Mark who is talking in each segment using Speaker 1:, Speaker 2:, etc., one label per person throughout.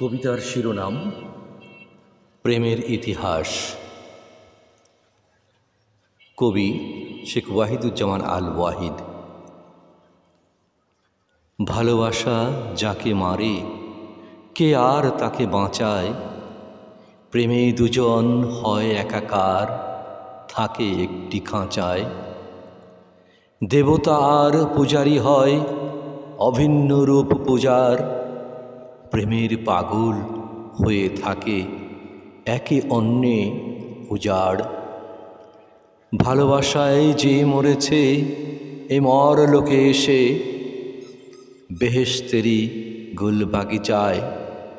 Speaker 1: কবিতার শিরোনাম, প্রেমের ইতিহাস। কবি শেখ ওয়াহিদুজ্জামান আল ওয়াহিদ ভালোবাসা যাকে মারে, কে আর তাকে বাঁচায়? প্রেমে দুজন হয় একাকার, থাকে একটি খাঁচায়। দেবতা আর পূজারি হয়, অভিন্ন রূপ পূজার প্রেমের পাগল হয়ে থাকে একে অন্যে উজাড়। ভালোবাসায় যে মরেছে, এ মর লোকে এসে বেহেস্তেরি গুল বাগিচায়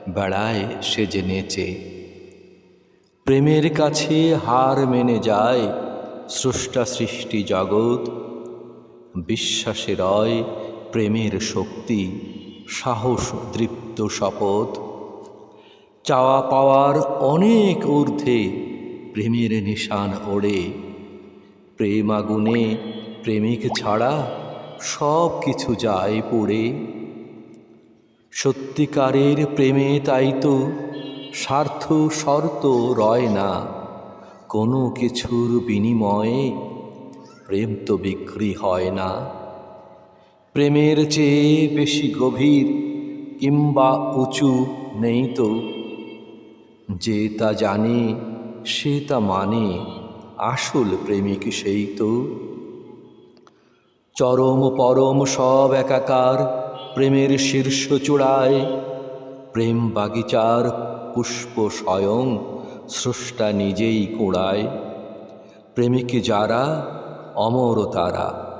Speaker 1: বেড়ায় সে নেচে। প্রেমের কাছে হার মেনে যায় স্রষ্টা সৃষ্টি জগৎ, বিশ্বাসে রয় প্রেমের শক্তি। সাহস দৃপ্ত শপথ। চাওয়া পাওয়ার অনেক ঊর্ধ্বে প্রেমের নিশান ওড়ে। প্রেম আগুনে প্রেমিক ছাড়া সব কিছু যায় পড়ে। সত্যিকারের প্রেমে তাই তো স্বার্থ শর্ত রয় না। কোনো কিছুর বিনিময়ে প্রেম তো বিক্রি হয় না। প্রেমের চেয়ে বেশি গভীর কিংবা উঁচু নেই তো। যে তা জানে, সে তা মানে আসল প্রেমিক সেই তো। চরম পরম সব একাকার প্রেমের শীর্ষ চূড়ায়, প্রেম বাগিচার পুষ্প স্বয়ং স্রষ্টা নিজেই কুড়ায়। প্রেমিক যারা, অমর তারা।